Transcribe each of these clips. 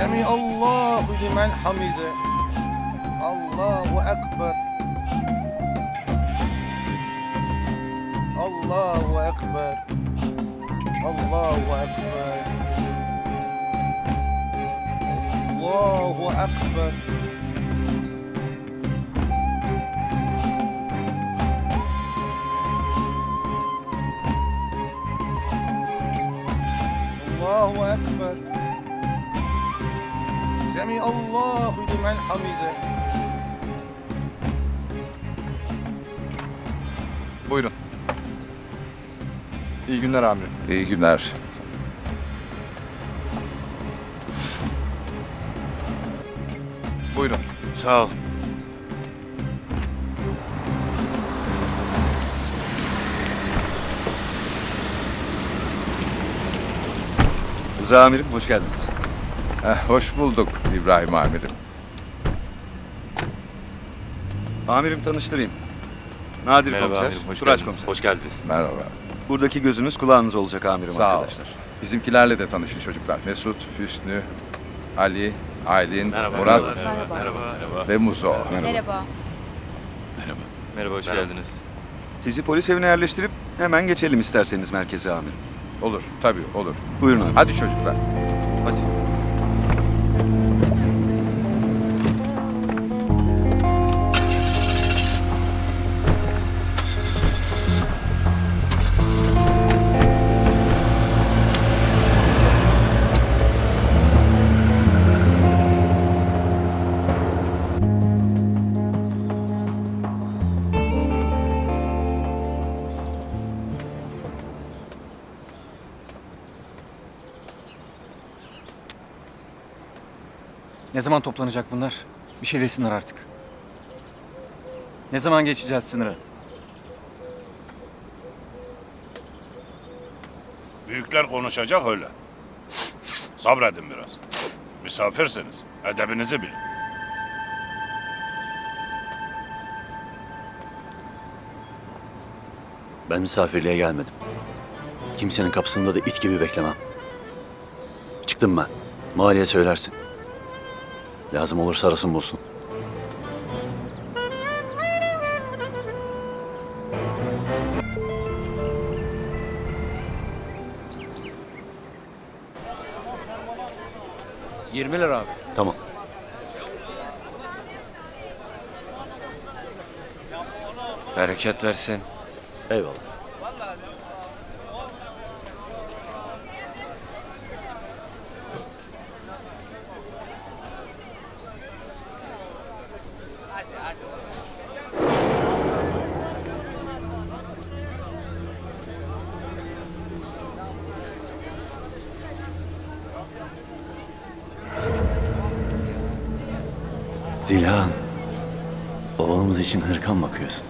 Semi Allahu limen hamide. Allahu ekber. Allahu ekber. Allahu ekber. Allahu ekber. Semi Allahu limen hamide. Buyurun. İyi günler amirim. İyi günler. Buyurun. Sağ ol. Rıza amirim, hoş geldiniz. Eh, hoş bulduk İbrahim amirim. Amirim tanıştırayım. Nadir Merhaba komiser, amirim, hoş Turaç geldiniz. komiser. Hoş geldiniz. Merhaba. Buradaki gözünüz kulağınız olacak amirim Sağ ol. arkadaşlar. Bizimkilerle de tanışın çocuklar. Mesut, Hüsnü, Ali, Aylin, Merhaba. Murat Merhaba. Merhaba. Merhaba. Merhaba. ve Muzo. Merhaba. Merhaba, hoş geldiniz. Sizi polis evine yerleştirip hemen geçelim isterseniz merkeze amirim. Olur, tabii olur. Buyurun abi. Hadi çocuklar. Hadi. Ne zaman toplanacak bunlar? Bir şey desinler artık. Ne zaman geçeceğiz sınırı? Büyükler konuşacak öyle. Sabredin biraz. Misafirsiniz. Edebinizi bilin. Ben misafirliğe gelmedim. Kimsenin kapısında da it gibi beklemem. Çıktım ben. Maliye söylersin. Lazım olursa arasın bulsun. Tamam. Bereket versin. Eyvallah. Zilhan, oğlumuz için hırkan bakıyorsun.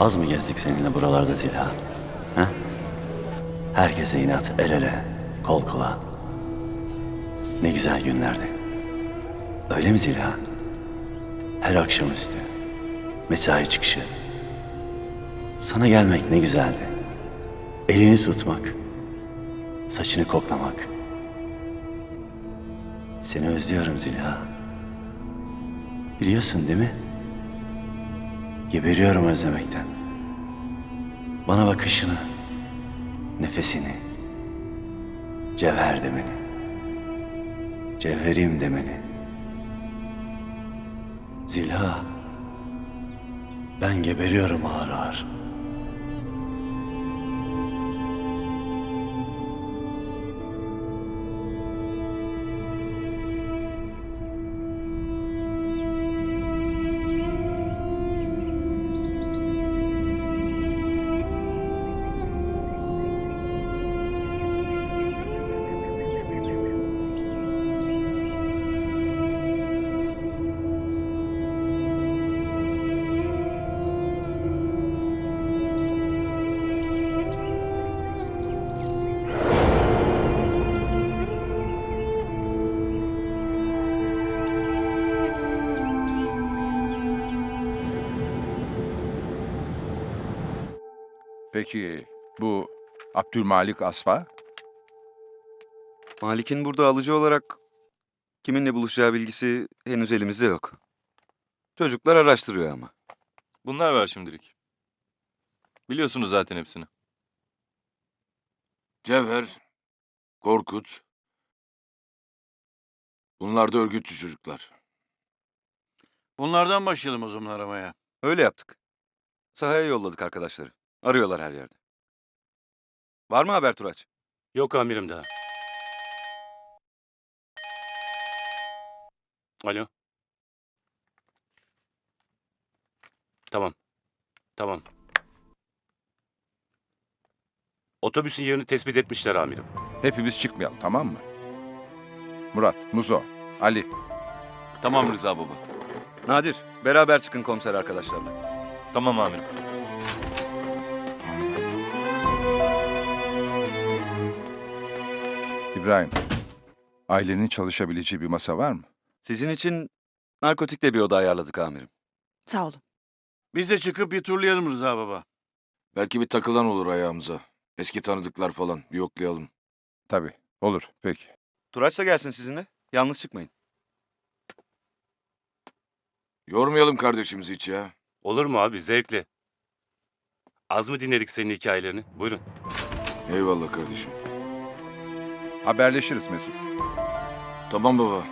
Az mı gezdik seninle buralarda Zilha? Ha? Herkese inat, el ele, kol kola. Ne güzel günlerdi. Öyle mi Zilha? Her akşamüstü, mesai çıkışı. Sana gelmek ne güzeldi. Elini tutmak, saçını koklamak. Seni özlüyorum Zilha. Biliyorsun değil mi? Geberiyorum özlemekten. Bana bakışını, nefesini, cevher demeni, cevherim demeni. Zilha, ben geberiyorum ağır ağır. Peki bu Abdülmalik Asfa? Malik'in burada alıcı olarak kiminle buluşacağı bilgisi henüz elimizde yok. Çocuklar araştırıyor ama. Bunlar var şimdilik. Biliyorsunuz zaten hepsini. Cevher, Korkut. Bunlar da örgütçü çocuklar. Bunlardan başlayalım o zaman aramaya. Öyle yaptık. Sahaya yolladık arkadaşları. Arıyorlar her yerde. Var mı haber Turaç? Yok amirim daha. Alo. Tamam. Tamam. Otobüsün yerini tespit etmişler amirim. Hepimiz çıkmayalım tamam mı? Murat, Muzo, Ali. Tamam Rıza baba. Nadir, beraber çıkın komiser arkadaşlarla. Tamam amirim. İbrahim, ailenin çalışabileceği bir masa var mı? Sizin için narkotikte bir oda ayarladık amirim. Sağ olun. Biz de çıkıp bir turlayalım Rıza baba. Belki bir takılan olur ayağımıza. Eski tanıdıklar falan bir yoklayalım. Tabii, olur, peki. Turaç da gelsin sizinle. Yalnız çıkmayın. Yormayalım kardeşimizi hiç ya. Olur mu abi zevkli. Az mı dinledik senin hikayelerini? Buyurun. Eyvallah kardeşim. Haberleşiriz Mesut. Tamam baba.